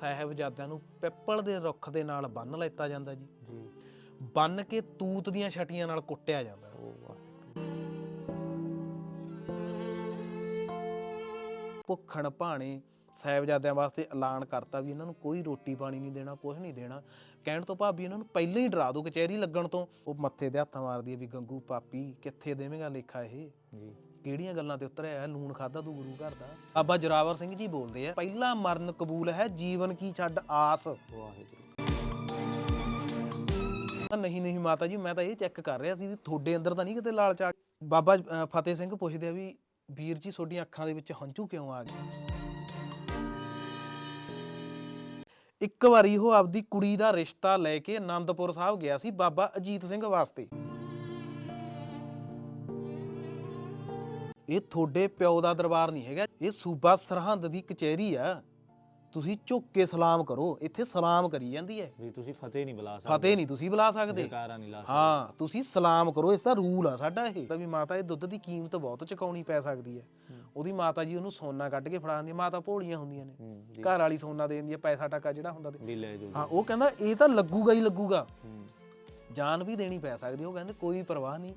ਸਾਹਿਬਜ਼ਾਦਿਆਂ ਨੂੰ ਪਿੱਪਲ ਦੇ ਰੁੱਖ ਦੇ ਨਾਲ ਬੰਨ ਲੈਤਾ ਜਾਂਦਾ ਜੀ। ਜੀ। ਬੰਨ ਕੇ ਤੂਤ ਦੀਆਂ ਛਟੀਆਂ ਨਾਲ ਕੁੱਟਿਆ ਜਾਂਦਾ। ਭੁੱਖਣ ਭਾਣੇ ਸਾਹਿਬਜ਼ਾਦਿਆਂ ਵਾਸਤੇ ਐਲਾਨ ਕਰਤਾ ਵੀ ਇਹਨਾਂ ਨੂੰ ਕੋਈ ਰੋਟੀ ਪਾਣੀ ਨਹੀਂ ਦੇਣਾ ਕੁਝ ਨਹੀਂ ਦੇਣਾ। ਕਹਿਣ ਤੋਂ ਭਾਬੀ ਇਹਨਾਂ ਨੂੰ ਪਹਿਲਾਂ ਹੀ ਡਰਾ ਦੋ ਕਚਹਿਰੀ ਲੱਗਣ ਤੋਂ। ਉਹ ਮੱਥੇ ਤੇ ਹੱਥ ਮਾਰਦੀ ਹੈ ਵੀ ਗੰਗੂ ਪਾਪੀ ਕਿੱਥੇ ਦੇਵੇਂਗਾ ਲੇਖਾ ਇਹ? ਜੀ। ਕਿਹੜੀਆਂ ਗੱਲਾਂ ਤੇ ਉਤਰਿਆ ਹੈ? ਲੂਣ ਖਾਦਾ ਤੂੰ ਗੁਰੂ ਘਰ ਦਾ? ਬਾਬਾ ਜਰਾਵਰ ਸਿੰਘ ਜੀ ਬੋਲਦੇ ਆ, ਪਹਿਲਾ ਮਰਨ ਕਬੂਲ ਹੈ ਜੀਵਨ ਕੀ ਛੱਡ ਆਸ। ਵਾਹਿਗੁਰੂ। ਨਹੀਂ ਨਹੀਂ ਮਾਤਾ ਜੀ, ਮੈਂ ਤਾਂ ਇਹ ਚੈੱਕ ਕਰ ਰਿਹਾ ਸੀ ਵੀ ਤੁਹਾਡੇ ਅੰਦਰ ਤਾਂ ਨਹੀਂ ਕਿਤੇ ਲਾਲਚ ਆ ਬਾਬਾ ਫਤਿਹ ਸਿੰਘ ਪੁੱਛਦੇ ਆ ਵੀ ਵੀਰ ਜੀ, ਤੁਹਾਡੀਆਂ ਅੱਖਾਂ ਦੇ ਵਿੱਚ ਹੰਝੂ ਕਿਉਂ ਆ ਗਏ? ਇੱਕ ਵਾਰੀ ਉਹ ਆਪਦੀ ਕੁੜੀ ਦਾ ਰਿਸ਼ਤਾ ਲੈ ਕੇ ਆਨੰਦਪੁਰ ਸਾਹਿਬ ਗਿਆ ਸੀ, ਬਾਬਾ ਅਜੀਤ ਸਿੰਘ ਵਾਸਤੇ। ਇਹ ਤੁਹਾਡੇ ਪਿਓ ਦਾ ਦਰਬਾਰ ਨਹੀਂ ਹੈਗਾ। ਇਹ ਸੂਬਾ ਸਰਹੰਦ ਦੀ ਕਚਹਿਰੀ ਆ। ਤੁਸੀਂ ਝੁੱਕ ਕੇ ਸਲਾਮ ਕਰੋ। ਇੱਥੇ ਸਲਾਮ ਕਰੀ ਜਾਂਦੀ ਹੈ। ਵੀ ਤੁਸੀਂ ਫਤਿਹ ਨਹੀਂ ਬੁਲਾ ਸਕਦੇ। ਫਤਿਹ ਨਹੀਂ ਤੁਸੀਂ ਬੁਲਾ ਸਕਦੇ। ਜੈਕਾਰਾ ਨਹੀਂ ਲਾ ਸਕਦੇ। ਹਾਂ ਤੁਸੀਂ ਸਲਾਮ ਕਰੋ। ਇਸ ਦਾ ਰੂਲ ਆ ਸਾਡਾ ਇਹ। ਤਾਂ ਵੀ ਮਾਤਾ ਇਹ ਦੁੱਧ ਦੀ ਕੀਮਤ ਬਹੁਤ ਚੁਕਾਉਣੀ ਪੈ ਸਕਦੀ ਹੈ। ਹੂੰ। ਉਹਦੀ ਮਾਤਾ ਜੀ ਉਹਨੂੰ ਸੋਨਾ ਕੱਢ ਕੇ ਫੜਾ ਦਿੰਦੀ। ਮਾਤਾ ਭੋਲੀਆਂ ਹੁੰਦੀਆਂ ਨੇ। ਹੂੰ ਘਰ ਵਾਲੀ ਸੋਨਾ ਦੇ ਦਿੰਦੀ ਆ ਪੈਸਾ ਟਕਾ ਜਿਹੜਾ ਹੁੰਦਾ ਤੇ। ਹਾਂ ਉਹ ਕਹਿੰਦਾ ਇਹ ਤਾਂ ਲੱਗੂਗਾ ਹੀ ਲੱਗੂਗਾ। ਹੂੰ। ਜਾਨ ਵੀ ਦੇਣੀ ਪੈ ਸਕਦੀ ਉਹ ਕਹਿੰਦੇ ਕੋਈ ਪਰਵਾਹ ਨਹੀਂ।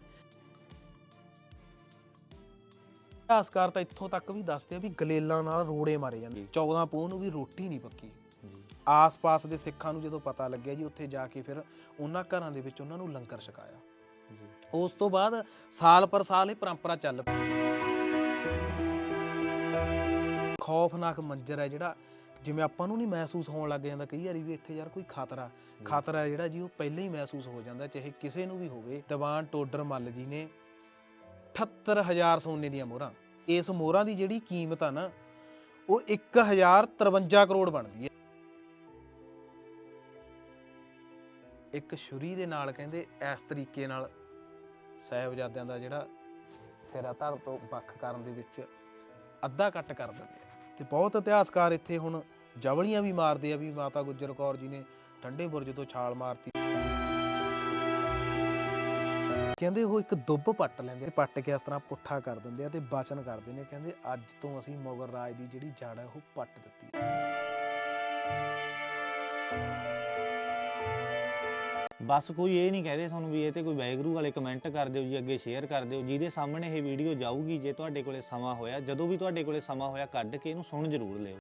ਇਤਿਹਾਸਕਾਰ ਤਾਂ ਇੱਥੋਂ ਤੱਕ ਵੀ ਦੱਸਦੇ ਆ ਵੀ ਗਲੇਲਾਂ ਨਾਲ ਰੋੜੇ ਮਾਰੇ ਜਾਂਦੇ ਜੀ। 14 ਪੋਹ ਨੂੰ ਵੀ ਰੋਟੀ ਨਹੀਂ ਪੱਕੀ। ਆਸ-ਪਾਸ ਦੇ ਸਿੱਖਾਂ ਨੂੰ ਜਦੋਂ ਪਤਾ ਲੱਗਿਆ ਜੀ ਉੱਥੇ ਜਾ ਕੇ ਫਿਰ ਉਹਨਾਂ ਘਰਾਂ ਦੇ ਵਿੱਚ ਉਹਨਾਂ ਨੂੰ ਲੰਗਰ ਛਕਾਇਆ। ਜੀ। ਉਸ ਤੋਂ ਬਾਅਦ ਸਾਲ ਪਰ ਸਾਲ ਇਹ ਪਰੰਪਰਾ ਚੱਲ ਪਈ। ਖੌਫਨਾਕ ਮੰਜ਼ਰ ਹੈ ਜਿਹੜਾ ਜਿਵੇਂ ਆਪਾਂ ਨੂੰ ਨਹੀਂ ਮਹਿਸੂਸ ਹੋਣ ਲੱਗ ਜਾਂਦਾ ਕਈ ਵਾਰੀ ਵੀ ਇੱਥੇ ਯਾਰ ਕੋਈ ਖਤਰਾ। ਖਤਰਾ ਜਿਹੜਾ ਜੀ ਉਹ ਪਹਿਲਾਂ ਹੀ ਮਹਿਸੂਸ ਹੋ ਜਾਂਦਾ ਚਾਹੇ ਕਿਸੇ ਨੂੰ ਵੀ ਹੋਵੇ। ਦੀਵਾਨ ਟੋਡਰ ਮੱਲ ਜੀ ਨੇ 78000 ਸੋਨੇ ਦੀਆਂ ਮੋਹਰਾਂ। ਇਸ ਮੋਹਰਾਂ ਦੀ ਜਿਹੜੀ ਕੀਮਤ ਆ ਨਾ, ਉਹ 1053 ਕਰੋੜ ਬਣਦੀ ਹੈ। ਇੱਕ ਛੁਰੀ ਦੇ ਨਾਲ ਕਹਿੰਦੇ, ਇਸ ਤਰੀਕੇ ਨਾਲ ਸਾਹਿਬਜ਼ਾਦਿਆਂ ਦਾ ਜਿਹੜਾ ਸਿਰਾ ਧੜ ਤੋਂ ਵੱਖ ਕਰਨ ਦੇ ਵਿੱਚ ਅੱਧਾ ਕੱਟ ਕਰ ਦਿੰਦੇ ਆ। ਤੇ ਬਹੁਤ ਇਤਿਹਾਸਕਾਰ ਇੱਥੇ ਹੁਣ ਜਵਲੀਆਂ ਵੀ ਮਾਰਦੇ ਆ, ਵੀ ਮਾਤਾ ਗੁਜਰ ਕੌਰ ਜੀ ਨੇ ਠੰਡੇ ਬੁਰਜ ਤੋਂ ਛਾਲ ਮਾਰਤੀ। ਕਹਿੰਦੇ ਉਹ ਇੱਕ ਦੁੱਬ ਪੱਟ ਲੈਂਦੇ ਪੱਟ ਕੇ ਇਸ ਤਰ੍ਹਾਂ ਪੁੱਠਾ ਕਰ ਦਿੰਦੇ ਆ ਤੇ ਬਚਨ ਕਰਦੇ ਨੇ ਕਹਿੰਦੇ ਅੱਜ ਤੋਂ ਅਸੀਂ ਮੁਗਲ ਰਾਜ ਦੀ ਜਿਹੜੀ ਜੜ ਹੈ ਉਹ ਪੱਟ ਦਿੱਤੀ ਬਸ ਕੋਈ ਇਹ ਨਹੀਂ ਕਹਦੇ ਤੁਹਾਨੂੰ ਵੀ ਇਹ ਤੇ ਕੋਈ ਵੈਗਰੂ ਵਾਲੇ ਕਮੈਂਟ ਕਰ ਦਿਓ ਜੀ, ਅੱਗੇ ਸ਼ੇਅਰ ਕਰ ਦਿਓ, ਜਿਹਦੇ ਸਾਹਮਣੇ ਇਹ ਵੀਡੀਓ ਜਾਊਗੀ, ਜੇ ਤੁਹਾਡੇ ਕੋਲੇ ਸਮਾਂ ਹੋਇਆ, ਜਦੋਂ ਵੀ ਤੁਹਾਡੇ ਕੋਲੇ ਸਮਾਂ ਹੋਇਆ, ਕੱਢ ਕੇ ਇਹਨੂੰ ਸੁਣ ਜ਼ਰੂਰ ਲਿਓ।